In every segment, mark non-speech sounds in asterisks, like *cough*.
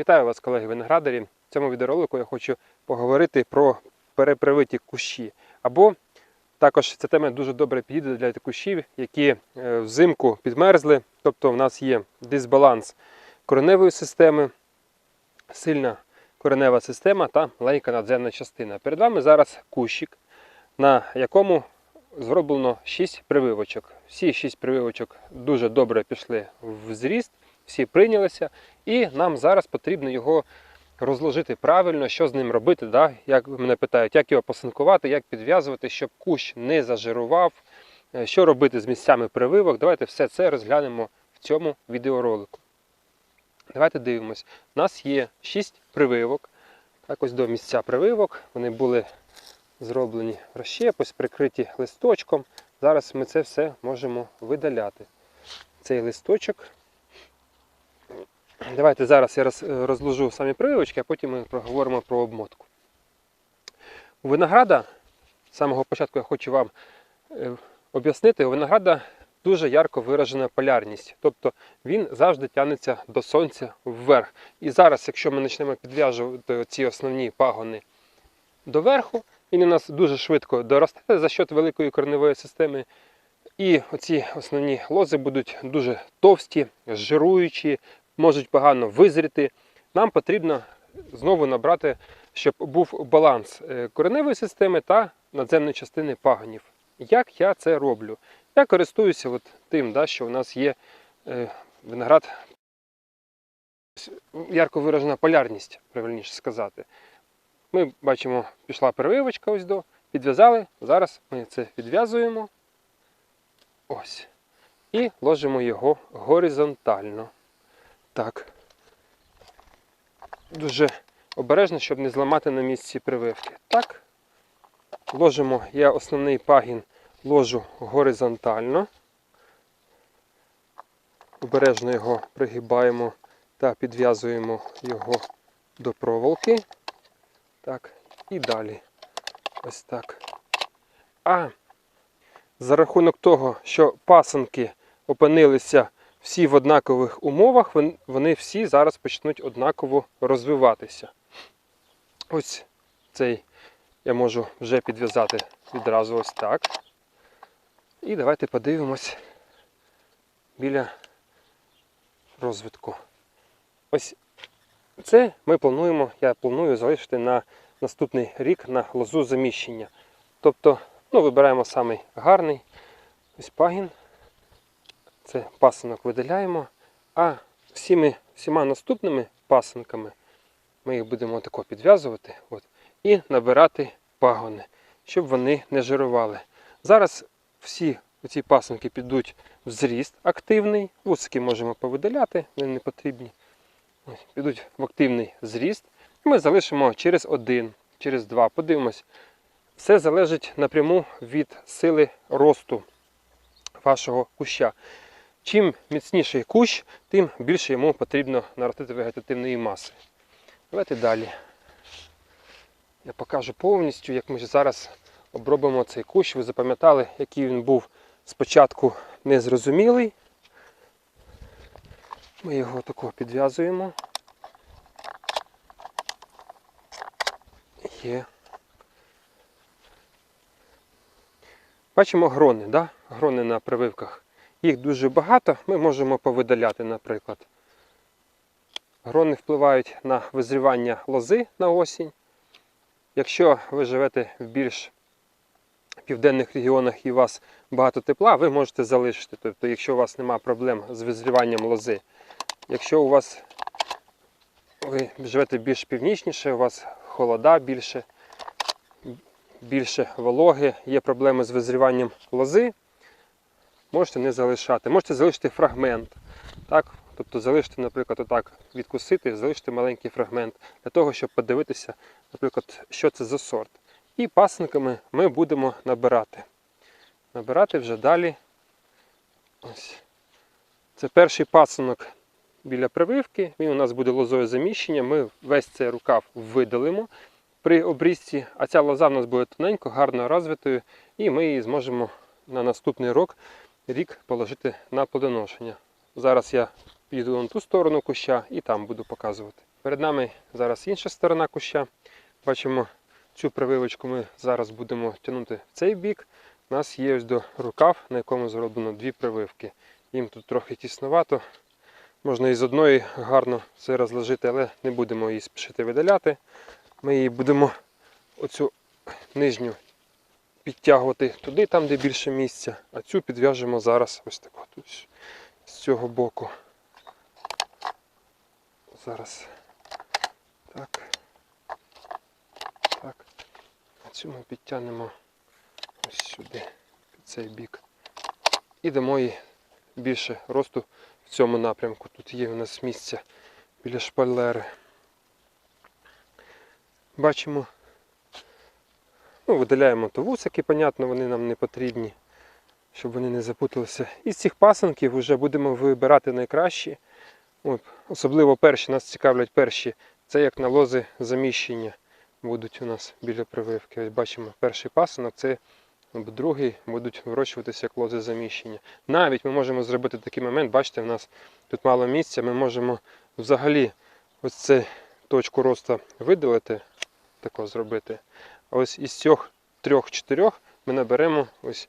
Вітаю вас, колеги виноградарі. В цьому відеоролику я хочу поговорити про перепривиті кущі. Або також ця тема дуже добре підійде для кущів, які е, взимку підмерзли. Тобто в нас є дисбаланс кореневої системи, сильна коренева система та маленька надземна частина. Перед вами зараз кущик, на якому зроблено 6 прививочок. Всі 6 прививочок дуже добре пішли в зріст, всі прийнялися, і нам зараз потрібно його розложити правильно, що з ним робити. Да? Як мене питають, як його посинкувати, як підв'язувати, щоб кущ не зажирував, е, що робити з місцями прививок. Давайте все це розглянемо в цьому відеоролику. Давайте дивимось. У нас є 6 прививок. Так ось до місця прививок. Вони були зроблені в розщеп, ось прикриті листочком. Зараз ми це все можемо видаляти. Цей листочок. Давайте зараз я розложу самі прививочки, а потім ми проговоримо про обмотку. У винограда, з самого початку я хочу вам е, об'яснити, у винограда дуже ярко виражена полярність. Тобто він завжди тягнеться до сонця вверх. І зараз, якщо ми почнемо підв'яжувати ці основні пагони доверху, він у нас дуже швидко доросте за счет великої кореневої системи. І оці основні лози будуть дуже товсті, жируючі, можуть погано визріти. Нам потрібно знову набрати, щоб був баланс е, кореневої системи та надземної частини пагонів. Як я це роблю? Я користуюся от тим, да, що у нас є е, виноград, ярко виражена полярність, правильніше сказати. Ми бачимо, пішла перевивочка ось до, підв'язали. Зараз ми це підв'язуємо. Ось. І ложимо його горизонтально. Так. Дуже обережно, щоб не зламати на місці прививки. Так. Ложимо, я основний пагін ложу горизонтально. Обережно його пригибаємо та підв'язуємо його до проволоки. Так, і далі. Ось так. А за рахунок того, що пасанки опинилися всі в однакових умовах, вони всі зараз почнуть однаково розвиватися. Ось цей я можу вже підв'язати відразу ось так. І давайте подивимось біля розвитку. Ось це ми плануємо, я планую залишити на наступний рік на лозу заміщення. Тобто, ну, вибираємо самий гарний ось пагін. Це пасинок видаляємо. А всіми, всіма наступними пасинками ми їх будемо тако підв'язувати от, і набирати пагони, щоб вони не жирували. Зараз всі ці пасинки підуть в зріст активний. Вусики можемо повидаляти, вони не потрібні. Ось, підуть в активний зріст. І ми залишимо через один, через два. Подивимось. Все залежить напряму від сили росту вашого куща. Чим міцніший кущ, тим більше йому потрібно наростити вегетативної маси. Давайте далі. Я покажу повністю, як ми зараз обробимо цей кущ. Ви запам'ятали, який він був спочатку незрозумілий. Ми його тако підв'язуємо. Є. Бачимо грони, да? грони на прививках. Їх дуже багато, ми можемо повидаляти, наприклад. Грони впливають на визрівання лози на осінь. Якщо ви живете в більш південних регіонах і у вас багато тепла, ви можете залишити. Тобто, якщо у вас немає проблем з визріванням лози. Якщо у вас ви живете більш північніше, у вас холода більше, більше вологи, є проблеми з визріванням лози, можете не залишати. Можете залишити фрагмент. Так? Тобто залишити, наприклад, отак відкусити, залишити маленький фрагмент для того, щоб подивитися, наприклад, що це за сорт. І пасинками ми будемо набирати. Набирати вже далі. Ось. Це перший пасинок біля прививки. Він у нас буде лозою заміщення. Ми весь цей рукав видалимо при обрізці, а ця лоза в нас буде тоненько, гарно розвитою, і ми її зможемо на наступний рік, рік положити на плодоношення. Зараз я піду на ту сторону куща і там буду показувати. Перед нами зараз інша сторона куща. Бачимо, цю прививочку ми зараз будемо тягнути в цей бік. У нас є ось до рукав, на якому зроблено дві прививки. Їм тут трохи тісновато. Можна із одної гарно все розложити, але не будемо її спішити видаляти. Ми її будемо оцю нижню підтягувати туди, там, де більше місця, а цю підв'яжемо зараз ось так от, з цього боку. Зараз. Так. Так. А цю ми підтягнемо ось сюди, під цей бік. І дамо їй більше росту в цьому напрямку. Тут є у нас місце біля шпалери. Бачимо. Ну, видаляємо то вусики, понятно, вони нам не потрібні, щоб вони не запуталися. Із цих пасанків вже будемо вибирати найкращі. От, особливо перші, нас цікавлять перші. Це як на лози заміщення будуть у нас біля прививки. Ось бачимо, перший пасанок, це другий будуть вирощуватися як лози заміщення. Навіть ми можемо зробити такий момент, бачите, в нас тут мало місця, ми можемо взагалі ось цю точку росту видалити, тако зробити. Ось із цих трьох-чотирьох ми наберемо ось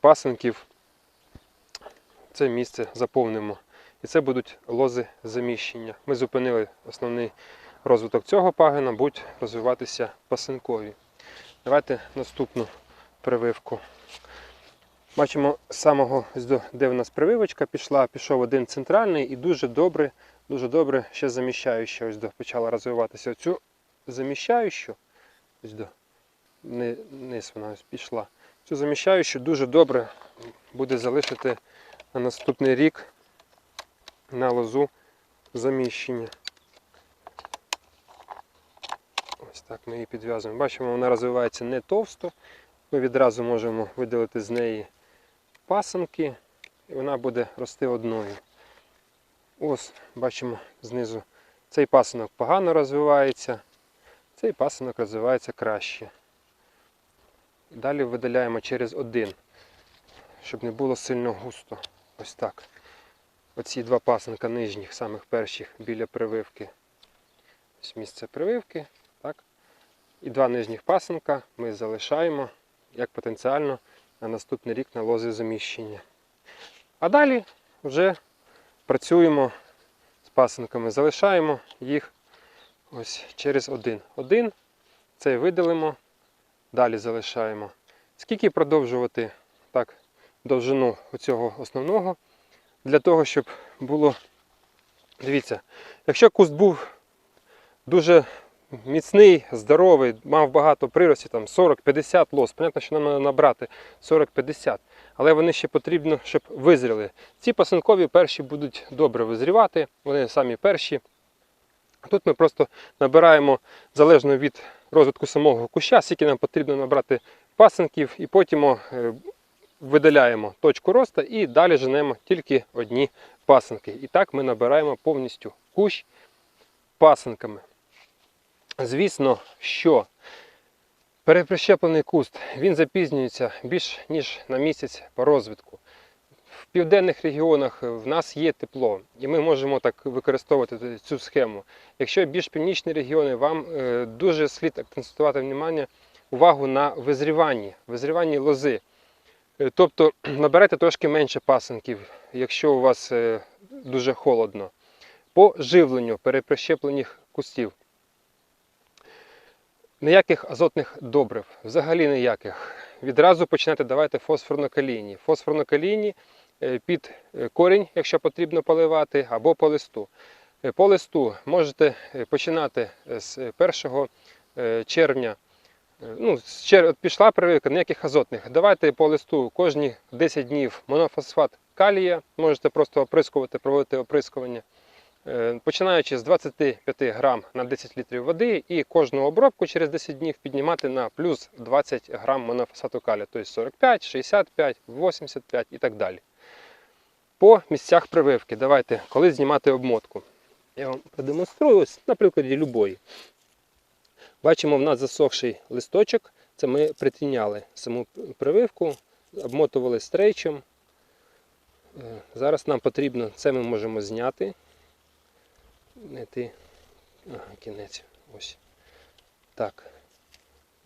пасинків, це місце заповнимо. І це будуть лози заміщення. Ми зупинили основний розвиток цього пагина, будуть розвиватися пасинкові. Давайте наступну прививку. Бачимо з самого, де в нас прививочка пішла, пішов один центральний і дуже добре, дуже добре ще заміщаюча ось до почала розвиватися. Оцю заміщаючу, ось до низ вона пішла. Цю заміщаючу дуже добре буде залишити на наступний рік на лозу заміщення. Ось так ми її підв'язуємо. Бачимо, вона розвивається не товсто. Ми відразу можемо видалити з неї пасанки, і вона буде рости одною. Ось, бачимо знизу. Цей пасанок погано розвивається, цей пасанок розвивається краще. Далі видаляємо через один, щоб не було сильно густо. Ось так. Оці два пасанка нижніх, самих перших біля прививки. Ось місце прививки. Так. І два нижніх пасанка ми залишаємо як потенціально на наступний рік на лози заміщення. А далі вже працюємо з пасинками, залишаємо їх ось через один. Один цей видалимо, далі залишаємо. Скільки продовжувати так довжину цього основного, для того, щоб було. Дивіться, якщо куст був дуже міцний, здоровий, мав багато прирості, там 40-50 лос. Понятно, що нам треба набрати 40-50, але вони ще потрібно, щоб визріли. Ці пасинкові перші будуть добре визрівати, вони самі перші. Тут ми просто набираємо залежно від розвитку самого куща, скільки нам потрібно набрати пасинків, і потім е, видаляємо точку росту і далі женемо тільки одні пасинки. І так ми набираємо повністю кущ пасинками. Звісно, що переприщеплений куст він запізнюється більш ніж на місяць по розвитку. В південних регіонах в нас є тепло, і ми можемо так використовувати цю схему. Якщо більш північні регіони, вам е, дуже слід акцентувати внимання, увагу на визріванні, визріванні лози. Е, Тобто *clears throat* наберете трошки менше пасинків, якщо у вас е, дуже холодно. По живленню переприщеплених кустів. Ніяких азотних добрив, взагалі ніяких. Відразу починати давати фосфорно-калійні. Фосфорно-калійні е, під е, корінь, якщо потрібно поливати, або по листу. Е, По листу можете е, починати з 1 е, червня. Е, Ну, пішла прививка, ніяких азотних. Давайте по листу кожні 10 днів монофосфат калія. Можете просто оприскувати, проводити оприскування. Е, Починаючи з 25 грам на 10 літрів води і кожну обробку через 10 днів піднімати на плюс 20 грам монофосфату калія, тобто 45, 65, 85 і так далі. По місцях прививки. Давайте, коли знімати обмотку. Я вам продемонструю, ось на прикладі любої. Бачимо, в нас засохший листочок. Це ми притіняли саму прививку, обмотували стрейчем. Е, Зараз нам потрібно, це ми можемо зняти. Не ти. Ага, кінець. Ось. Так.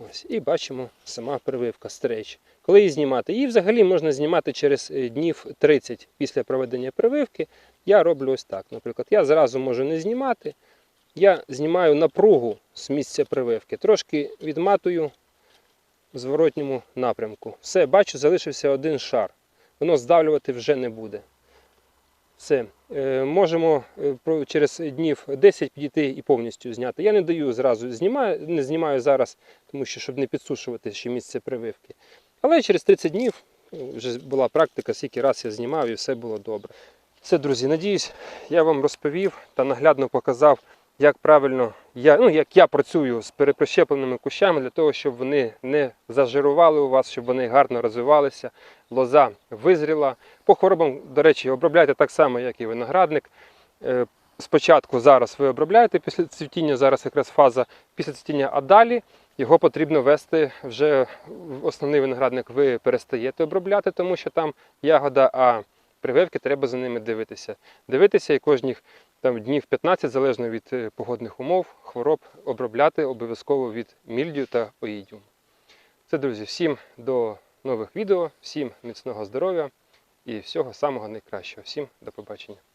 Ось. І бачимо сама прививка стрейч. Коли її знімати? Її взагалі можна знімати через е, днів 30 після проведення прививки. Я роблю ось так. Наприклад, я зразу можу не знімати. Я знімаю напругу з місця прививки, трошки відматую в зворотньому напрямку. Все, бачу, залишився один шар. Воно здавлювати вже не буде. Все. Е, можемо е, через днів 10 підійти і повністю зняти. Я не даю зразу знімаю, не знімаю зараз, тому що щоб не підсушувати ще місце прививки. Але через 30 днів е, вже була практика, скільки раз я знімав і все було добре. Все, друзі, надіюсь, я вам розповів та наглядно показав, як правильно я, ну, як я працюю з переприщепленими кущами для того, щоб вони не зажирували у вас, щоб вони гарно розвивалися, лоза визріла. По хворобам, до речі, обробляйте так само, як і виноградник. Е, Спочатку зараз ви обробляєте після цвітіння, зараз якраз фаза після цвітіння, а далі його потрібно вести вже в основний виноградник. Ви перестаєте обробляти, тому що там ягода, а прививки треба за ними дивитися. Дивитися і кожних там, днів 15, залежно від е, погодних умов, хвороб, обробляти обов'язково від мільдію та оїдіум. Це, друзі, всім до нових відео, всім міцного здоров'я і всього самого найкращого. Всім до побачення.